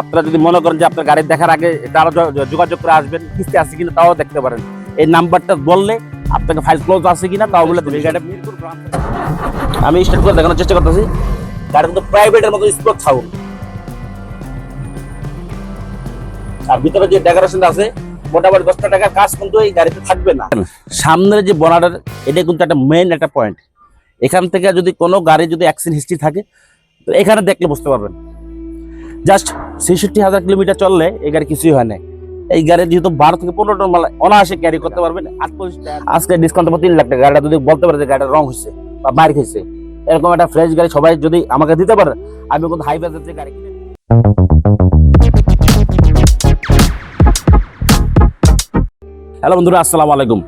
আপনারা যদি মনে করেন যে আপনার গাড়ি দেখার আগে তারা যোগাযোগ করে আসবেন কিস্তি আছে কিনা তাও দেখতে পারেন। এই নাম্বারটা বললে আপনাকে ফাইল ক্লোজ আছে কিনা তাও বলে দেবে থেকে। আমি স্টার্ট করে দেখানোর চেষ্টা করতেছি। গাড়ি কিন্তু প্রাইভেটের মতো স্পোর্ট সাউন্ড আর ভিতরে যে ডেকোরেশন আছে মোটামুটি দশটা টাকার কাজ কিন্তু এই গাড়িতে থাকবে না। সামনের যে বর্ডার এটা কিন্তু একটা মেইন একটা পয়েন্ট এখান থেকে যদি কোনো গাড়ি যদি অ্যাক্সিডেন্ট হিস্ট্রি থাকে তো এখানে দেখলে বুঝতে পারবেন। জাস্ট ছেষট্টি হাজার কিলোমিটার চললে এই গাড়ি কিছুই হয় না। এই গাড়ি যেহেতু বারো থেকে পনেরো টন মাল অনায়াসে ক্যারি করতে পারবেন। আজকে ডিসকাউন্ট তিন লাখ টাকা। গাড়িটা যদি বলতে পারে যে গাড়িটা রং হয়েছে বা মার খেয়েছে এরকম একটা ফ্রেশ গাড়ি সবাই যদি আমাকে দিতে পারে, আমি কিন্তু হাই বাজেট গাড়ি কিনে হ্যালো বন্ধুরা, আসসালামু আলাইকুম।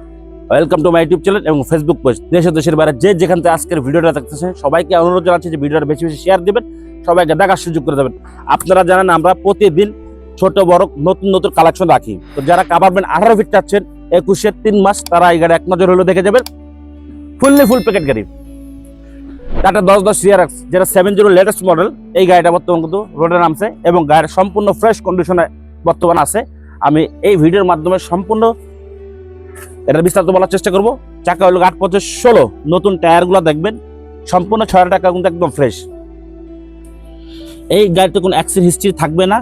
Welcome to my YouTube channel এবং ফেসবুক পেজ দেশের দেশের বাইরে যে যেখান থেকে আজকের ভিডিওটা দেখতেছে, সবাইকে অনুরোধ জানাচ্ছি যে ভিডিওটা বেশি বেশি শেয়ার দিবেন। সবাইকে দেখার সুযোগ করে দেবেন। আপনারা জানেন আমরা প্রতিদিন ছোট, বড়, নতুন নতুন কালেকশন রাখি। তো যারা কাভারবেন আঠারো ফিট চাচ্ছেন একুশের তিন মাস, তারা এই গাড়ি এক নজর হলেও দেখে যাবেন। ফুললি ফুল প্যাকেট গাড়ি। টাটা দশ দশ সিআরএক্স যেটা সেভেন জিরো লেটেস্ট মডেল এই গাড়িটা বর্তমান কিন্তু রোডে নামছে এবং গাড়ির সম্পূর্ণ ফ্রেশ কন্ডিশনে বর্তমান আছে। আমি এই ভিডিওর মাধ্যমে সম্পূর্ণ এটা বিস্তারিত বলার চেষ্টা করব। চাকা হলো আট পঁচিশ ষোলো। নতুন টায়ারগুলো দেখবেন। সম্পূর্ণ ছয় টাকা কিন্তু একদম ফ্রেশ এই গাড়িতে কোনো অ্যাক্সিডেন্ট হিস্ট্রি থাকবে না।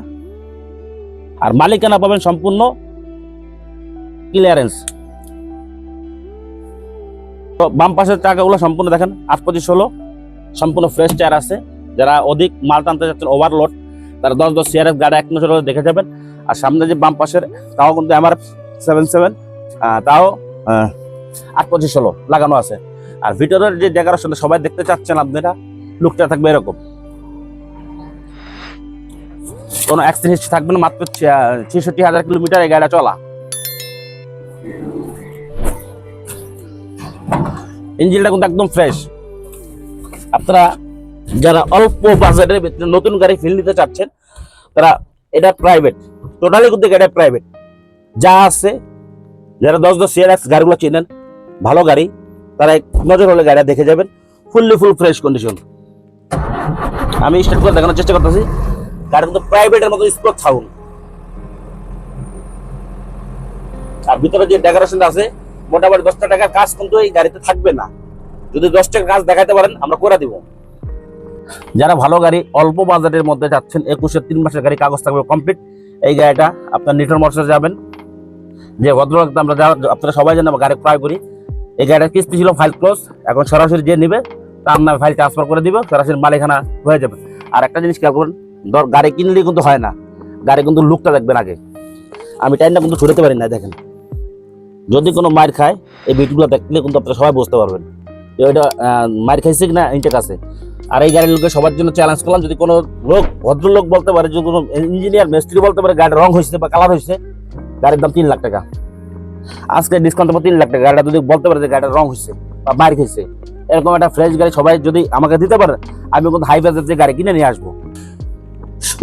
আর মালিকানা পাবেন সম্পূর্ণ ক্লিয়ারেন্স তো বাম পাশের টাকাগুলো সম্পূর্ণ দেখেন, আট পঁচিশ ষোলো, সম্পূর্ণ ফ্রেশ চেয়ার আছে। যারা অধিক মাল টানতে যাচ্ছেন ওভারলোড তারা দশ দশ সিআরএফ গাড়ি এক নজর দেখে যাবেন। আর সামনে যে বাম পাশের, তাও কিন্তু আমার সেভেন সেভেন তাও আট পঁচিশ ষোলো লাগানো আছে। আর ভিতরের যে ডেকোরেশন সবাই দেখতে চাচ্ছেন আপনারা লুকটা থাকবে এরকম। কোনো অ্যাক্সিডেন্ট থাকবে না, মাত্র ছেষট্টি হাজার কিলোমিটার এই গাড়িটা চলা। ইঞ্জিনটা কিন্তু একদম ফ্রেশ আপনারা যারা অল্প বাজেটের ভিতরে নতুন গাড়ি ফিল নিতে চাচ্ছেন, তারা এটা প্রাইভেট টোটালি কিন্তু এটা প্রাইভেট যা আছে, যারা দশ দশ সিআরএক্স গাড়িগুলো চেনেন, ভালো গাড়ি, তারা এক নজর হলে গাড়িটা দেখে যাবেন। ফুললি ফুল ফ্রেশ কন্ডিশন আমি স্টার্ট করে দেখানোর চেষ্টা করতেছি। গাড়ি কিন্তু প্রাইভেটের মতো স্পোর্ট সাউন্ড আর ভিতরে যে ডেকোরেশন আছে, মোটামুটি দশটা টাকার কাজ কিন্তু এই গাড়িতে থাকবে না। যদি দশ টাকার কাজ দেখাতে পারেন, আমরা করে দিব। যারা ভালো গাড়ি অল্প বাজেটের মধ্যে যাচ্ছেন একুশের তিন মাসের গাড়ি কাগজ থাকবে কমপ্লিট এই গাড়িটা আপনার নিটর মোটরসে যাবেন। যে ভদ্রলোক আমরা আপনারা সবাই জানেন গাড়ি ক্রয় করি। এই গাড়ির কিস্তি ছিল ফাইল ক্লোজ এখন সরাসরি যে নেবে, তার নামে ফাইল ট্রান্সফার করে দিব, সরাসরি মালিকানা হয়ে যাবে। আর একটা জিনিস খেয়াল করুন ধর গাড়ি কিনলেই কিন্তু হয় না। গাড়ি কিন্তু লুকটা দেখবেন আগে। আমি টাইমটা কিন্তু ছুটাতে পারি না দেখেন। যদি কোনো মার খায় এই ভিডিওগুলো দেখলে কিন্তু আপনারা সবাই বুঝতে পারবেন। আহ, মার খাইছে কিনা ইনটেক আছে। আর এই গাড়ির লোকের সবার জন্য চ্যালেঞ্জ করলাম যদি কোনো লোক ভদ্রলোক বলতে পারে যদি কোনো ইঞ্জিনিয়ার মিস্ত্রি বলতে পারে গাড়ির রং হয়েছে বা কালার হয়েছে গাড়ির দাম তিন লাখ টাকা। আজকে ডিসকাউন্ট তিন লাখ টাকা। গাড়িটা যদি বলতে পারে যে গাড়িটা রং হয়েছে বা মার খেয়েছে এরকম একটা ফ্রেশ গাড়ি সবাই যদি আমাকে দিতে পারে আমি কিন্তু হাই বাজেট যে গাড়ি কিনে নিয়ে আসব।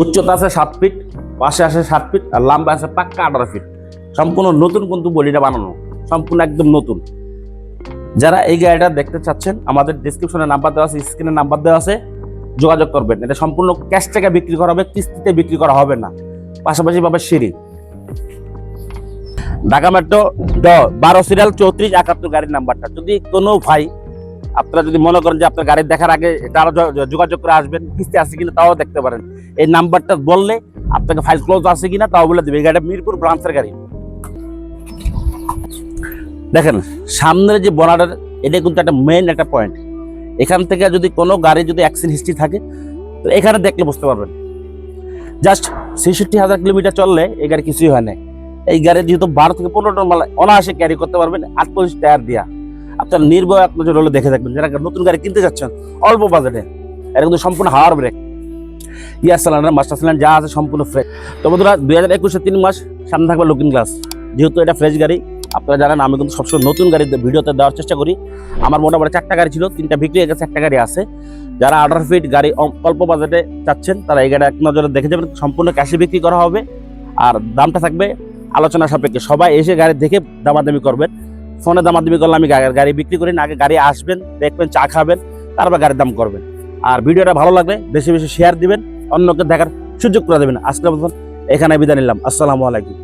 উচ্চতা আছে সাত ফিট পাশে আছে সাত ফিট আর লম্বা আছে পাক্কা আঠারো ফিট সম্পূর্ণ নতুন কিন্তু বডিটা বানানো, সম্পূর্ণ একদম নতুন। যারা এই গাড়িটা দেখতে চাচ্ছেন, আমাদের ডিসক্রিপশনে নাম্বার দেওয়া আছে স্ক্রিনে নাম্বার দেওয়া আছে, যোগাযোগ করবেন। এটা সম্পূর্ণ ক্যাশ টাকা বিক্রি করা হবে, কিস্তিতে বিক্রি করা হবে না। পাশাপাশি পাবে সিঁড়ি। ঢাকা মেট্রো দ, বারো সিরিয়াল চৌত্রিশ, একাত্তর গাড়ির নাম্বারটা যদি কোনো ভাই আপনারা যদি মনে করেন যে আপনার গাড়ি দেখার আগে তারা যোগাযোগ করে আসবেন, কিস্তি আছে কিনা তাও দেখতে পারেন। এই নাম্বারটা বললে আপনাকে ফাইল ক্লোজ আছে কিনা তাও বলে দেবে। গাড়িটা মিরপুর ব্রাঞ্চের গাড়ি। দেখেন, সামনের যে বর্ডার এটা কিন্তু একটা মেইন একটা পয়েন্ট এখান থেকে যদি কোনো গাড়ি যদি অ্যাক্সিডেন্ট হিস্ট্রি থাকে, তো এখানে দেখলে বুঝতে পারবেন। জাস্ট ছেষট্টি হাজার কিলোমিটার চললে এই গাড়ি কিছুই হয় না এই গাড়ি যেহেতু বারো থেকে পনেরো টন মাল অনায়াসে ক্যারি করতে পারবেন আটচল্লিশ টায়ার দিয়া। আপনার নির্ভয় আপনার হলে দেখে থাকবেন। যারা নতুন গাড়ি কিনতে চাচ্ছেন অল্প বাজেটে এটা কিন্তু সম্পূর্ণ হাওয়ার brake. Air cylinder master cylinder যা আছে সম্পূর্ণ ফ্রেশ তো বন্ধুরা, দুই হাজার একুশে তিন মাস, সামনে থাকবে লুকিং গ্লাস যেহেতু এটা ফ্রেশ গাড়ি, আপনারা জানেন, আমি কিন্তু সবসময় নতুন গাড়ি ভিডিওতে দেওয়ার চেষ্টা করি। আমার মোটামুটি চারটা গাড়ি ছিল, তিনটা বিক্রি হয়ে গেছে, একটা গাড়ি আছে। যারা আঠারো ফিট গাড়ি অল্প বাজেটে চাচ্ছেন, তারা এই গাড়ি এক নজরে দেখে যাবেন, সম্পূর্ণ ক্যাশে বিক্রি করা হবে। আর দামটা থাকবে আলোচনা সাপেক্ষে। সবাই এসে গাড়ি দেখে দামাদামি করবেন। ফোনে দামাদামি করলে আমি গাড়ি বিক্রি করি না, আগে গাড়ি আসবেন, দেখবেন, চা খাবেন, তারপর গাড়ির দাম করবেন। আর ভিডিওটা ভালো লাগবে বেশি বেশি শেয়ার দিবেন, অন্যকে দেখার সুযোগ করে দেবেন। আজকে এখানে বিদায় নিলাম। আসসালামু আলাইকুম।